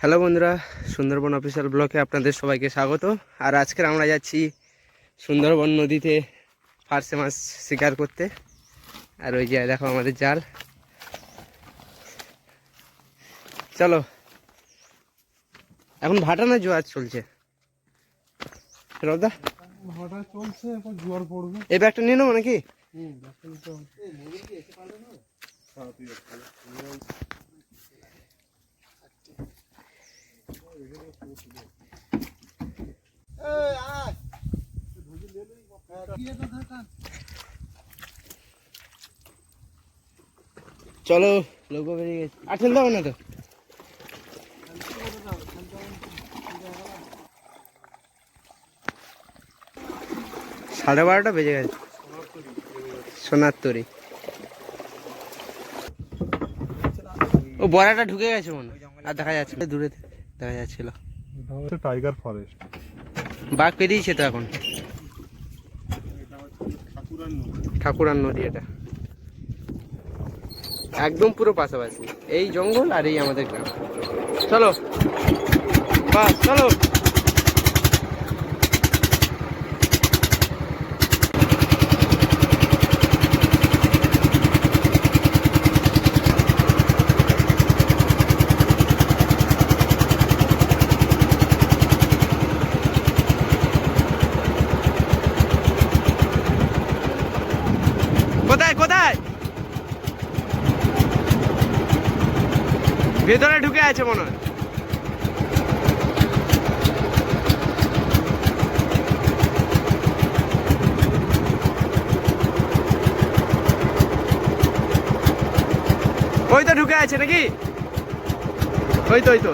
Hello বন্ধুরা Sundarban official ব্লকে আপনাদের সবাইকে স্বাগত। আর আজকের আমরা যাচ্ছি সুন্দরবন নদীতে ফার্সে মাছ শিকার করতে। আর ওই যে দেখো আমাদের জাল। চলো। এখন ভাটা না জোয়ার চলছে? রদা ভাটা চলছে এরপর জোয়ার পড়বে। এই ব্যাগটা নিয়ে নেব নাকি? চলো লোকো বেরিয়ে গেছে। আর ঠেলতে হবে না তো। সাড়ে বারোটা বেজে গেছে। সোনার ও বড়াটা ঢুকে গেছে মনে। আর দেখা যাচ্ছে দূরে থেকে। দেখা যাচ্ছিল। এটা হচ্ছে টাইগার ফরেস্ট। বাঘ পেরিয়েছে তো এখন? ঠাকুরান নদী ঠাকুরান নদী এটা। একদম পুরো পাশাপাশি। এই জঙ্গল আর এই আমাদের গ্রাম। চলো বাস চলো কোথায় কোথায় ভেতরে ঢুকে আছে মনে হয়। ওই তো ঢুকে আছে নাকি? ওই তো ওই তো।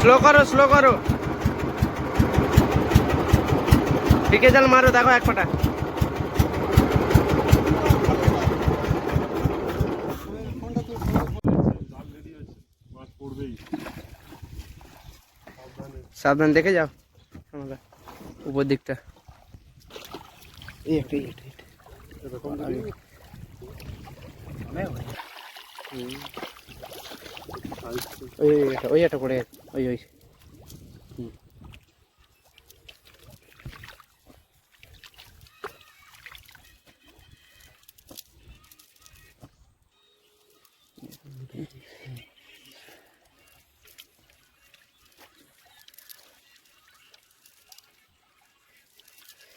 স্লো করো স্লো করো। দিকে জাল মারো, দেখো এক পাটা সাবধান দেখে যাও। আমরা উপর দিকটা। এই একটা একটা, ওই একটা ওই একটা করে ওই ওই।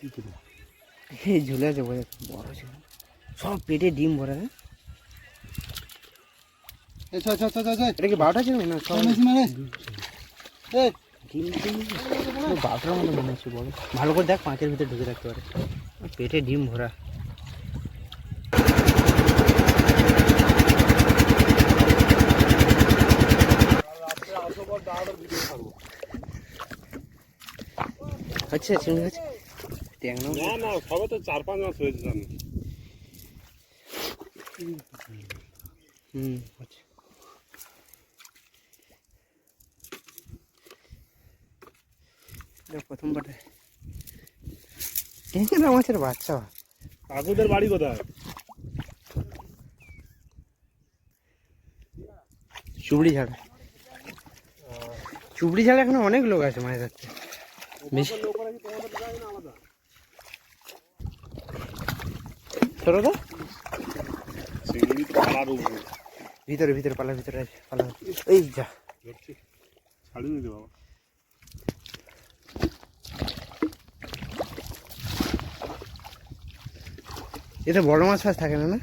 এই ঝুলে আছে বোঝা বড় ছিল সব পেটে ডিম ভরা হ্যাঁ? এটা কি বারোটা ছিল না? বারোটার মতো মনে হচ্ছে বড় ভালো করে দেখ পাঁচের ভিতরে ঢুকে রাখতে পারে। পেটে ডিম ভরা। আচ্ছা চিংড়ি আছে ট্যাংরা না। না সবে তো চার পাঁচ মাস হয়েছে জানি। হুম আচ্ছা। ট্যাংরা মাছের বাচ্চা। কাকুদের বাড়ি কোথায়? চুবড়ি ঝাড় চুবড়ি ঝাড় এখানে অনেক লোক আছে মাছ ধরতে বেশি উপরে ভিতরে ভিতরে পালার ভিতরে পালা। এই যা। ধরছি ছাড়ি নিতে বাবা এতে বড় মাছ ফাছ থাকে না না?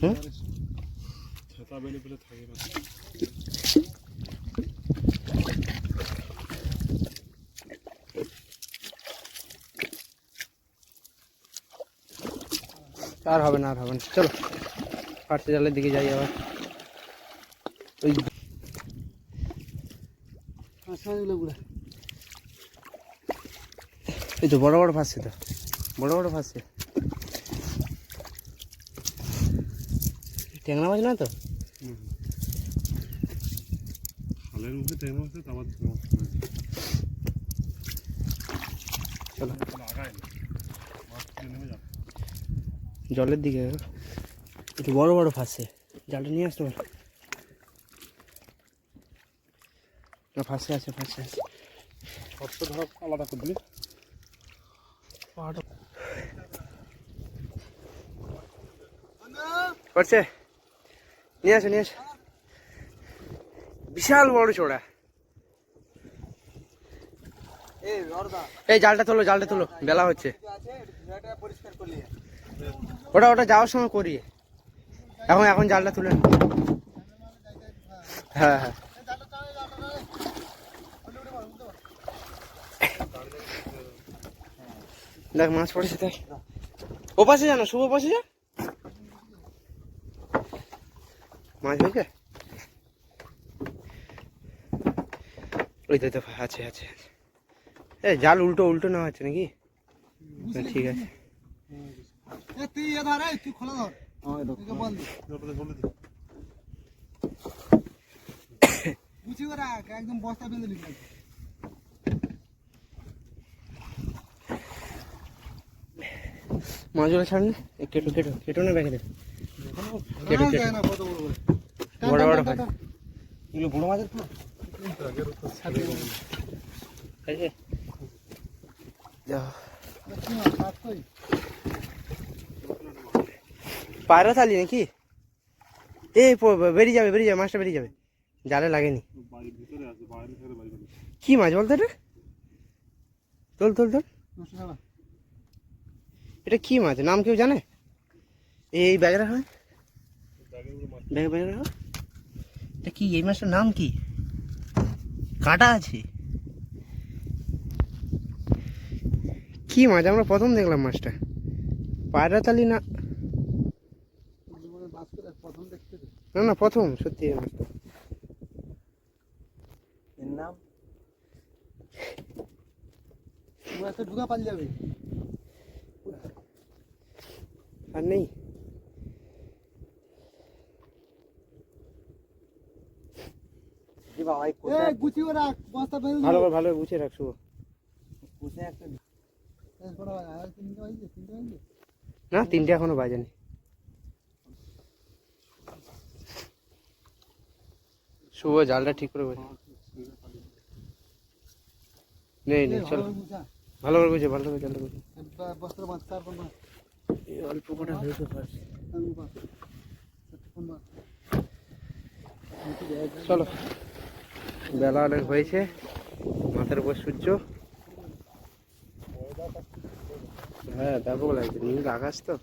হুম না আর হবে না আর হবে না। চলো পার্সে জালের দিকে যাই আবার। ওই এই তো বড় বড় ফাঁসছে তো বড় বড় ফাঁসছে ট্যাংরা মাছ না তো? খালের মুখে ট্রেন মাছ আবার চলো। মাছ নেমে যাবে জলের দিকে একটু বড় বড় ফাঁসছে জালটা নিয়ে আসতে পারো? না ফাঁসে আছে ফাঁসে আছে। ধর আলাদা করে দিবি করছে? নিয়ে আসো নিয়ে আসো। বিশাল বড় চোড়া এই জালটা তোলো জালটা তোলো। বেলা হচ্ছে। ওটা ওটা যাওয়ার সময় করি এখন এখন জালটা তুলে হ্যাঁ হ্যাঁ। দেখ মাছ পড়েছে দেখ। ও পাশে জানো শুভ পাশে যা। মাছ হয়েছে? ওই তো আছে আছে আছে। এ জাল উল্টো উল্টো নেওয়া হচ্ছে নাকি? ঠিক আছে। তুই এ ধর এই, তুই খোলা ধর। বল দি। ওটাতে বলে দিই গুছিয়ে করে রাখ একদম বস্তা বেঁধে নিবি মাছগুলো ছাড় না। এ কেটো কেটো কেটো না ব্যাগে কেটে, কেটে। না কত বড় বড়। টান, এগুলো বড় মাছের তো? টান। পায়রা থালি নাকি? এই বেরিয়ে যাবে বেরিয়ে যাবে, মাছটা বেরিয়ে যাবে। জালে লাগেনি। কি মাছ বলতো এটা? তোল তোল তোল। এটা কি মাছ? নাম কেউ জানে? এই ব্যাগে হয়। ব্যাগে ব্যাগে রাখা। এটা কি, এই মাছটার নাম কি? কাটা আছে। কি মাছ? আমরা প্রথম দেখলাম মাছটা। পায়রা তালি না জীবনে মাছ করে প্রথম দেখতে রে। না না প্রথম সত্যি। এর নাম? ঢুকা পাল যাবে। আর নেই। গুছিয়ে রাখ বস্তা ভালো করে ভালো করে গুছিয়ে না তিনটে এখনও বাজেনি। শুভ, জালটা ঠিক করে বোঝা নেই নেই, চলো। ভালো করে বুঝে ভালো করে জালটা বুঝে তারপর মাছ অল্প মাছ চলো। বেলা অনেক হয়েছে, মাথার উপর সূর্য। হ্যাঁ ব্যাপক লাগছে নীল আকাশ তো।